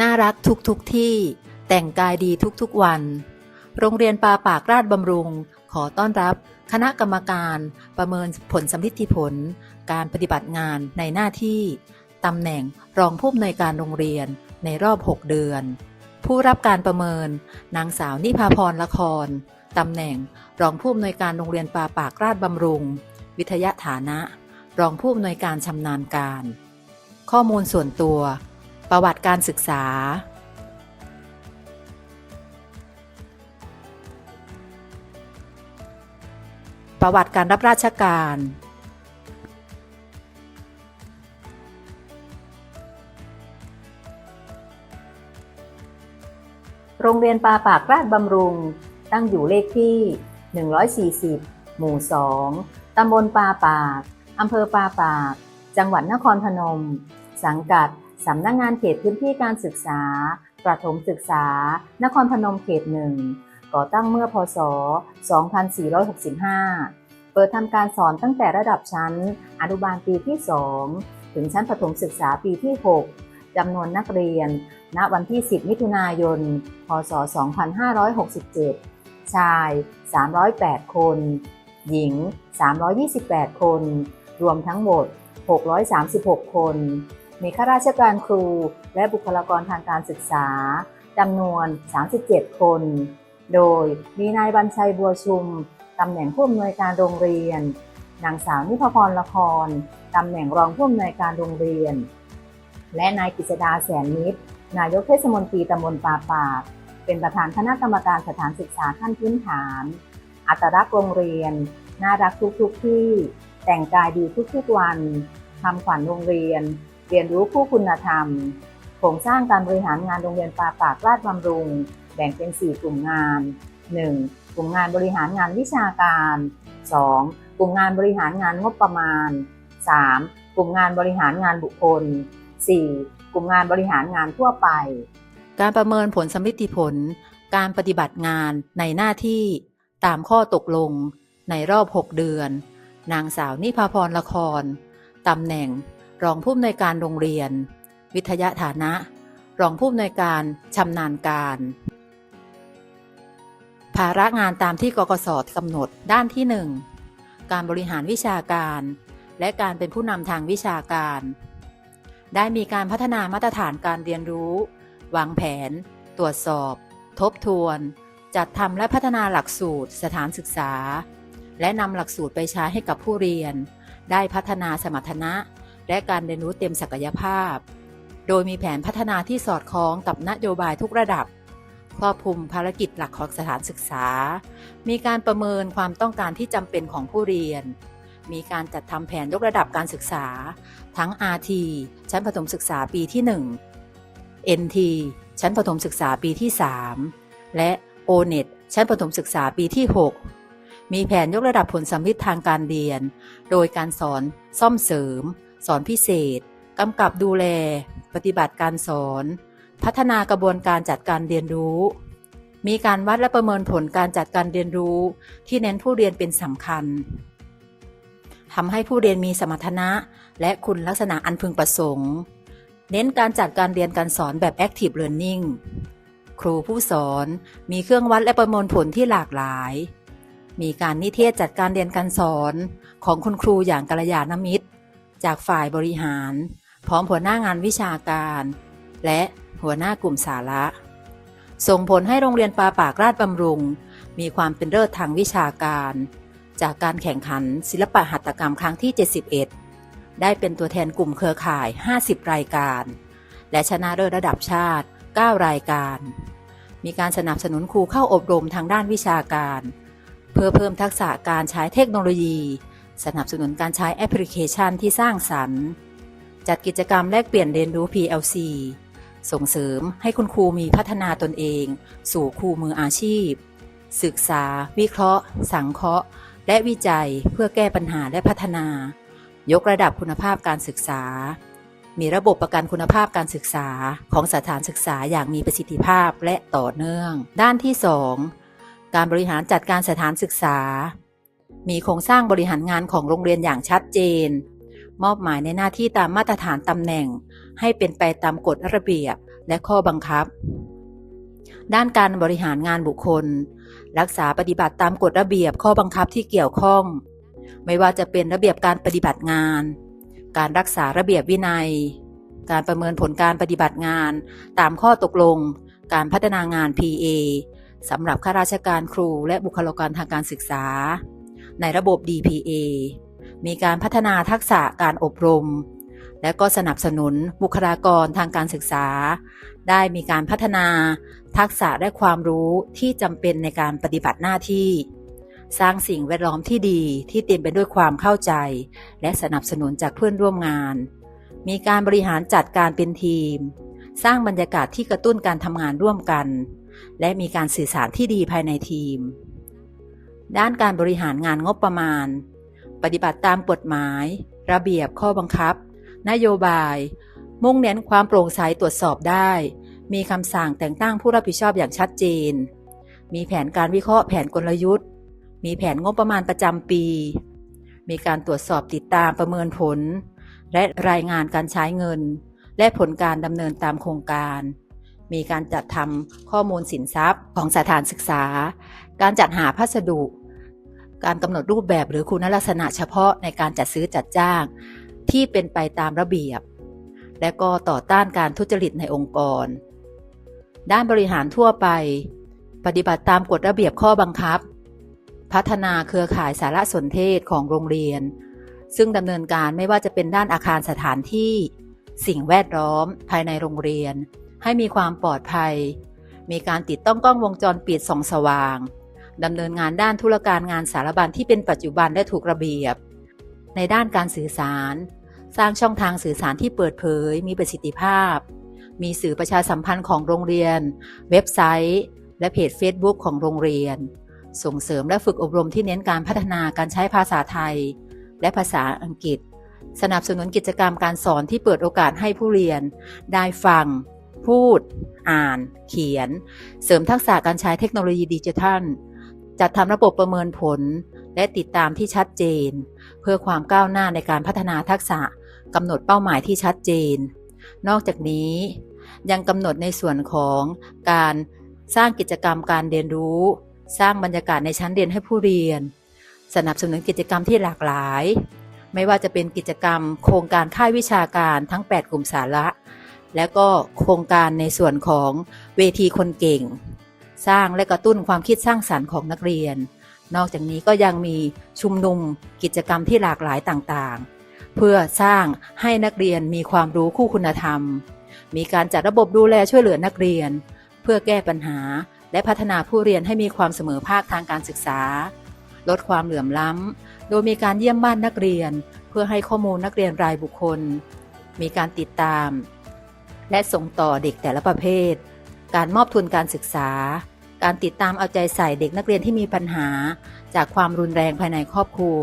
น่ารักทุกทุกที่ แต่งกายดีทุกๆวัน โรงเรียนปาปากราชบำรุง ขอต้อนรับ คณะกรรมการประเมินผลสำลิดผล การปฏิบัติงานในหน้าที่ตำแหน่งรองผู้อำนวยการโรงเรียนในรอบ 6 เดือน ผู้รับการประเมิน นางสาวนิพาพรละครตำแหน่ง รองผู้อำนวยการโรงเรียนปาปากราชบำรุง วิทยาฐานะ รองผู้อำนวยการชำนาญการ ข้อมูลส่วนตัว ประวัติการศึกษา ประวัติการรับราชการ โรงเรียนปาปากราชบำรุง ตั้งอยู่เลขที่ 140 หมู่ 2 ตำบลปาปาก อำเภอปาปาก จังหวัดนครพนม สังกัด สำนักงานเขตพื้นที่การศึกษา ประถมศึกษา นครพนมเขตหนึ่งก่อตั้งเมื่อพศ 2465 เปิดทำการสอนตั้งแต่ระดับชั้น อนุบาลปีที่ 2 ถึงชั้นประถมศึกษาปีที่ 6 จำนวนนักเรียน ณ วันที่ 10 มิถุนายน พศ 2567 ชาย 308 คน หญิง 328 คน รวมทั้งหมด 636 คน มีข้าราชการครู และบุคลากรทางการศึกษาจำนวน 37 คน โดยมีนายบัญชัยบัวชุมตำแหน่งผู้อำนวยการโรงเรียน นางสาวนิพพรละครตำแหน่งรองผู้อำนวยการโรงเรียน และนายกฤษดาแสนมิตนายกเทศมนตรีตำบลปาปาก เป็นประธานคณะกรรมการสถานศึกษาขั้นพื้นฐาน อัตลักษณ์โรงเรียน น่ารักทุกๆที่ แต่งกายดีทุกๆวันทำขวัญโรงเรียน เรียนรู้ผู้คุณธรรมโครงสร้างการบริหารงานโรงเรียนปาปากราชบำรุง แบ่งเป็น 4 กลุ่มงาน 1. กลุ่มงานบริหารงานวิชาการ 2. กลุ่มงานบริหารงานงบประมาณ 3. กลุ่มงานบริหารงานบุคคล 4. กลุ่มงานบริหารงานทั่วไป การประเมินผลสำลิผล การปฏิบัติงานในหน้าที่ตามข้อตกลง ในรอบ 6 เดือน นางสาวนิพาพรละครตำแหน่ง รองผู้อำนวยการโรงเรียน วิทยาฐานะ รองผู้อำนวยการชำนาญการ ภาระงานตามที่กกสกำหนดด้านที่ 1 การบริหารวิชาการ และการเป็นผู้นำทางวิชาการ ได้มีการพัฒนามาตรฐานการเรียนรู้ วางแผน ตรวจสอบ ทบทวน จัดทำและพัฒนาหลักสูตร สถานศึกษา และนำหลักสูตรไปใช้ให้กับผู้เรียน ได้พัฒนาสมรรถนะ และการเรียนรู้เต็มศักยภาพ โดยมีแผนพัฒนาที่สอดคล้องกับนโยบายทุกระดับ ครอบคลุมภารกิจหลักของสถานศึกษา มีการประเมินความต้องการที่จำเป็นของผู้เรียน มีการจัดทำแผนยกระดับการศึกษา ทั้ง RT ชั้นประถมศึกษาปีที่ 1 NT ชั้นประถมศึกษาปีที่ 3 และ ONET ชั้นประถมศึกษาปีที่ 6มีแผนยกระดับผลสัมฤทธิ์ทางการเรียน โดยการสอนซ่อมเสริม สอนพิเศษ กำกับดูแล ปฏิบัติการสอน พัฒนากระบวนการจัดการเรียนรู้ มีการวัดและประเมินผลการจัดการเรียนรู้ ที่เน้นผู้เรียนเป็นสำคัญทำให้ผู้เรียนมีสมรรถนะ และคุณลักษณะอันพึงประสงค์ เน้นการจัดการเรียนการสอนแบบ Active Learning ครูผู้สอนมีเครื่องวัดและประเมินผลที่หลากหลาย มีการนิเทศจัดการเรียนการสอนของคุณครูอย่างกัลยาณมิตร จากฝ่ายบริหาร พร้อมหัวหน้างานวิชาการ และหัวหน้ากลุ่มสาระ ส่งผลให้โรงเรียนปาปากราชบำรุง มีความเป็นเลิศทางวิชาการ จากการแข่งขันศิลปะหัตถกรรมครั้งที่ 71 ได้เป็นตัวแทนกลุ่มเครือข่าย 50 รายการ และชนะเลิศระดับชาติ 9 รายการ มีการสนับสนุนครูเข้าอบรมทางด้านวิชาการ เพื่อเพิ่มทักษะการใช้เทคโนโลยี สนับสนุนการใช้แอปพลิเคชันที่สร้างสรรค์ จัดกิจกรรมแลกเปลี่ยนเรียนรู้ PLC ส่งเสริมให้คุณครูมีพัฒนาตนเอง สู่ครูมืออาชีพ ศึกษา วิเคราะห์ สังเคราะห์ และวิจัยเพื่อแก้ปัญหาและพัฒนา ยกระดับคุณภาพการศึกษา มีระบบประกันคุณภาพการศึกษาของสถานศึกษาอย่างมีประสิทธิภาพและต่อเนื่อง ด้านที่ 2 การบริหารจัดการสถานศึกษา มีโครงสร้างบริหารงานของโรงเรียนอย่างชัดเจน มอบหมายในหน้าที่ตามมาตรฐานตำแหน่ง ให้เป็นไปตามกฎระเบียบและข้อบังคับ ด้านการบริหารงานบุคคล รักษาปฏิบัติตามกฎระเบียบข้อบังคับที่เกี่ยวข้อง ไม่ว่าจะเป็นระเบียบการปฏิบัติงาน การรักษาระเบียบวินัย การประเมินผลการปฏิบัติงาน ตามข้อตกลง การพัฒนางาน PA สำหรับข้าราชการครูและบุคลากรทางการศึกษา ในระบบ DPA มีการพัฒนาทักษะการอบรม และก็สนับสนุนบุคลากรทางการศึกษา ได้มีการพัฒนาทักษะและความรู้ที่จำเป็นในการปฏิบัติหน้าที่ สร้างสิ่งแวดล้อมที่ดีที่เต็มไปด้วยความเข้าใจ และสนับสนุนจากเพื่อนร่วมงาน มีการบริหารจัดการเป็นทีม สร้างบรรยากาศที่กระตุ้นการทำงานร่วมกัน และมีการสื่อสารที่ดีภายในทีม ด้านการบริหารงานงบประมาณ ปฏิบัติตามกฎหมาย ระเบียบข้อบังคับ นโยบาย มุ่งเน้นความโปร่งใสตรวจสอบได้ มีคำสั่งแต่งตั้งผู้รับผิดชอบอย่างชัดเจน มีแผนการวิเคราะห์แผนกลยุทธ์ มีแผนงบประมาณประจำปี มีการตรวจสอบติดตามประเมินผล และรายงานการใช้เงิน และผลการดำเนินตามโครงการมีการจัดทำข้อมูลสินทรัพย์ของสถานศึกษา การจัดหาพัสดุ การกำหนดรูปแบบหรือคุณลักษณะเฉพาะในการจัดซื้อจัดจ้าง ที่เป็นไปตามระเบียบ และก็ต่อต้านการทุจริตในองค์กร ด้านบริหารทั่วไป ปฏิบัติตามกฎระเบียบข้อบังคับ พัฒนาเครือข่ายสารสนเทศของโรงเรียน ซึ่งดำเนินการไม่ว่าจะเป็นด้านอาคารสถานที่ สิ่งแวดล้อมภายในโรงเรียน ให้มีความปลอดภัย มีการติดต้องกล้องวงจรปิดส่องสว่าง ดำเนินงานด้านธุรการงานสารบัญที่เป็นปัจจุบันและถูกระเบียบ ในด้านการสื่อสาร สร้างช่องทางสื่อสารที่เปิดเผย มีประสิทธิภาพ มีสื่อประชาสัมพันธ์ของโรงเรียน เว็บไซต์ และเพจ Facebook ของโรงเรียน ส่งเสริมและฝึกอบรมที่เน้นการพัฒนาการใช้ภาษาไทย และภาษาอังกฤษ สนับสนุนกิจกรรมการสอนที่เปิดโอกาสให้ผู้เรียน ได้ฟัง พูด อ่าน เขียน เสริมทักษะการใช้เทคโนโลยีดิจิทัล จัดทำระบบประเมินผล และติดตามที่ชัดเจน เพื่อความก้าวหน้าในการพัฒนาทักษะกำหนดเป้าหมายที่ชัดเจน นอกจากนี้ยังกำหนดในส่วนของการสร้างกิจกรรมการเรียนรู้ สร้างบรรยากาศในชั้นเรียนให้ผู้เรียน สนับสนุนกิจกรรมที่หลากหลาย ไม่ว่าจะเป็นกิจกรรม โครงการค่ายวิชาการทั้ง 8 กลุ่มสาระ และก็โครงการในส่วนของเวทีคนเก่ง สร้างและกระตุ้นความคิดสร้างสรรค์ของนักเรียน นอกจากนี้ก็ยังมีชุมนุมกิจกรรมที่หลากหลายต่างๆ เพื่อสร้างให้นักเรียนมีความรู้คู่คุณธรรม มีการจัดระบบดูแลช่วยเหลือนักเรียน เพื่อแก้ปัญหาและพัฒนาผู้เรียนให้มีความเสมอภาคทางการศึกษา ลดความเหลื่อมล้ำ โดยมีการเยี่ยมบ้านนักเรียน เพื่อให้ข้อมูลนักเรียนรายบุคคล มีการติดตาม และส่งต่อเด็กแต่ละประเภท การมอบทุนการศึกษา การติดตามเอาใจใส่เด็กนักเรียนที่มีปัญหา จากความรุนแรงภายในครอบครัว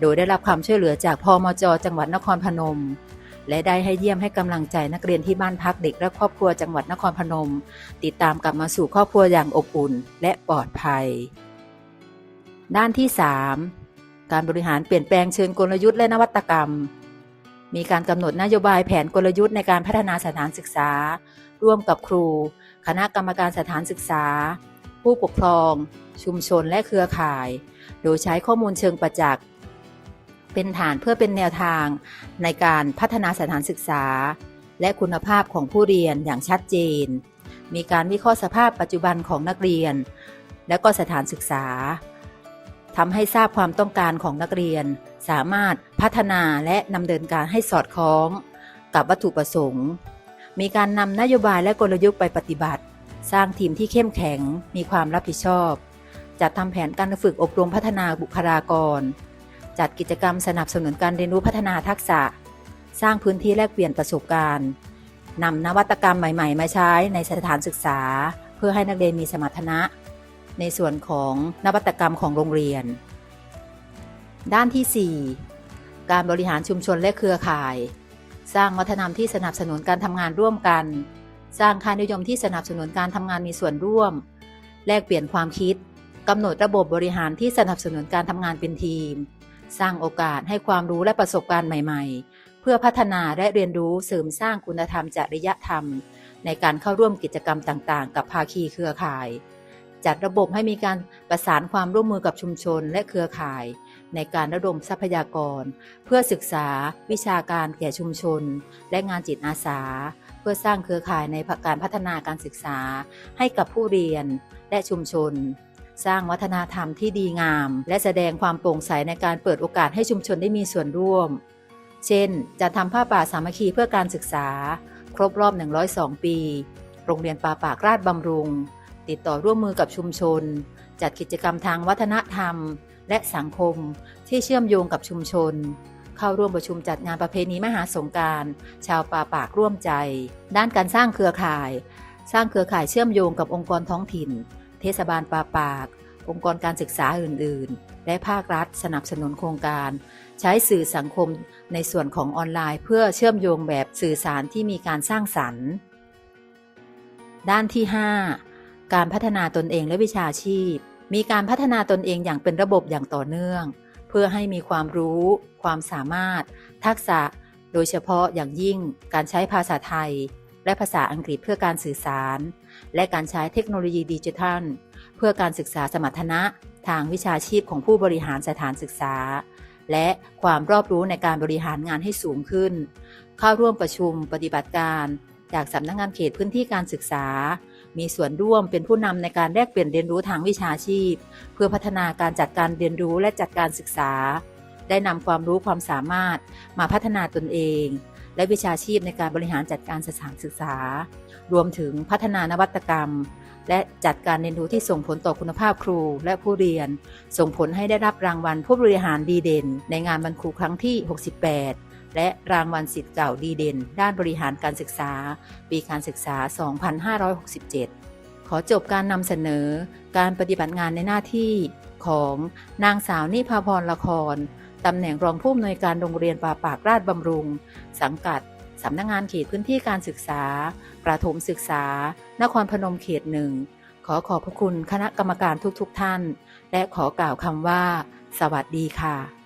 โดยได้รับความช่วยเหลือจากพมจ จังหวัดนครพนม และได้ให้เยี่ยมให้กำลังใจนักเรียนที่บ้านพักเด็กและครอบครัวจังหวัดนครพนม ติดตามกลับมาสู่ครอบครัวอย่างอบอุ่น และปลอดภัย ด้านที่ 3 การบริหารเปลี่ยนแปลงเชิงกลยุทธ์และนวัตกรรม มีการกำหนดนโยบายแผนกลยุทธ์ในการพัฒนาสถานศึกษา ร่วมกับครู คณะกรรมการสถานศึกษา ผู้ปกครอง ชุมชนและเครือข่าย โดยใช้ข้อมูลเชิงประจักษ์ เป็นฐานเพื่อเป็นแนวทาง ในการพัฒนาสถานศึกษา และคุณภาพของผู้เรียนอย่างชัดเจน มีการวิเคราะห์สภาพปัจจุบันของนักเรียน และก็สถานศึกษาทำให้ทราบความต้องการของนักเรียน สามารถพัฒนาและดำเนินการให้สอดคล้อง กับวัตถุประสงค์ มีการนำนโยบายและกลยุทธ์ไปปฏิบัติ สร้างทีมที่เข้มแข็ง มีความรับผิดชอบ จัดทำแผนการฝึกอบรมพัฒนาบุคลากร จัดกิจกรรมสนับสนุนการเรียนรู้พัฒนาทักษะ สร้างพื้นที่แลกเปลี่ยนประสบการณ์นำนวัตกรรมใหม่ ๆ มาใช้ในสถานศึกษา เพื่อให้นักเรียนมีสมรรถนะ ในส่วนของนวัตกรรมของโรงเรียน ด้านที่ 4 การบริหารชุมชนและเครือข่าย สร้างวัฒนธรรมที่สนับสนุนการทำงานร่วมกัน สร้างค่านิยมที่สนับสนุนการทำงานมีส่วนร่วม แลกเปลี่ยนความคิดกำหนดระบบบริหารที่สนับสนุนการทำงานเป็นทีม สร้างโอกาสให้ความรู้และประสบการณ์ใหม่ ๆ เพื่อพัฒนาและเรียนรู้เสริมสร้างคุณธรรมจริยธรรม ในการเข้าร่วมกิจกรรมต่างๆ กับภาคีเครือข่าย จัดระบบให้มีการประสานความร่วมมือกับชุมชนและเครือข่าย ในการระดมทรัพยากร เพื่อศึกษา วิชาการแก่ชุมชน และงานจิตอาสา เพื่อสร้างเครือข่ายในการพัฒนาการศึกษา ให้กับผู้เรียนและชุมชน สร้างวัฒนธรรมที่ดีงาม และแสดงความโปร่งใสในการเปิดโอกาสให้ชุมชนได้มีส่วนร่วม เช่น จะทำผ้าป่าสามัคคีเพื่อการศึกษา ครบรอบ 102 ปี โรงเรียนป่าปากราชบำรุง ติดต่อร่วมมือกับชุมชน จัดกิจกรรมทางวัฒนธรรม และสังคมที่เชื่อมโยงกับชุมชน เข้าร่วมประชุมจัดงานประเพณีมหาสงการ ชาวป่าปากร่วมใจ ด้านการสร้างเครือข่าย สร้างเครือข่ายเชื่อมโยงกับองค์กรท้องถิ่น เทศบาลป่าปาก องค์กรการศึกษาอื่น ๆ และภาครัฐสนับสนุนโครงการ ใช้สื่อสังคมในส่วนของออนไลน์ เพื่อเชื่อมโยงแบบสื่อสารที่มีการสร้างสรรค์ ด้านที่ 5 การพัฒนาตนเองและวิชาชีพ มีการพัฒนาตนเองอย่างเป็นระบบอย่างต่อเนื่อง เพื่อให้มีความรู้ ความสามารถ ทักษะ โดยเฉพาะอย่างยิ่ง การใช้ภาษาไทย และภาษาอังกฤษเพื่อการสื่อสาร และการใช้เทคโนโลยีดิจิทัล เพื่อการศึกษาสมรรถนะ ทางวิชาชีพของผู้บริหารสถานศึกษา และความรอบรู้ในการบริหารงานให้สูงขึ้น เข้าร่วมประชุมปฏิบัติการ จากสำนักงงานเขตพื้นที่การศึกษา มีส่วนร่วมเป็นผู้นำในการแลกเปลี่ยนเรียนรู้ทางวิชาชีพ เพื่อพัฒนาการจัดการเรียนรู้และจัดการศึกษา ได้นำความรู้ความสามารถมาพัฒนาตนเอง และวิชาชีพในการบริหารจัดการสถานศึกษา รวมถึงพัฒนานวัตกรรม และจัดการเรียนรู้ที่ส่งผลต่อคุณภาพครูและผู้เรียน ส่งผลให้ได้รับรางวัลผู้บริหารดีเด่น ในงานบรรครูครั้งที่ 68 และรางวัลสิทธิ์เก่าดีเด่น ด้านบริหารการศึกษา ปีการศึกษา 2567 ขอจบการนำเสนอการปฏิบัติงานในหน้าที่ของนางสาวนิพาพรละคร ตำแหน่งรองผู้อำนวยการโรงเรียนป่าปากราชบำรุง สังกัดสำนักงงานเขตพื้นที่การศึกษา ประถมศึกษา นครพนมเขตหนึ่ง ขอขอบพระคุณคณะกรรมการทุกๆทท่าน และขอกล่าวคำว่า สวัสดีค่ะ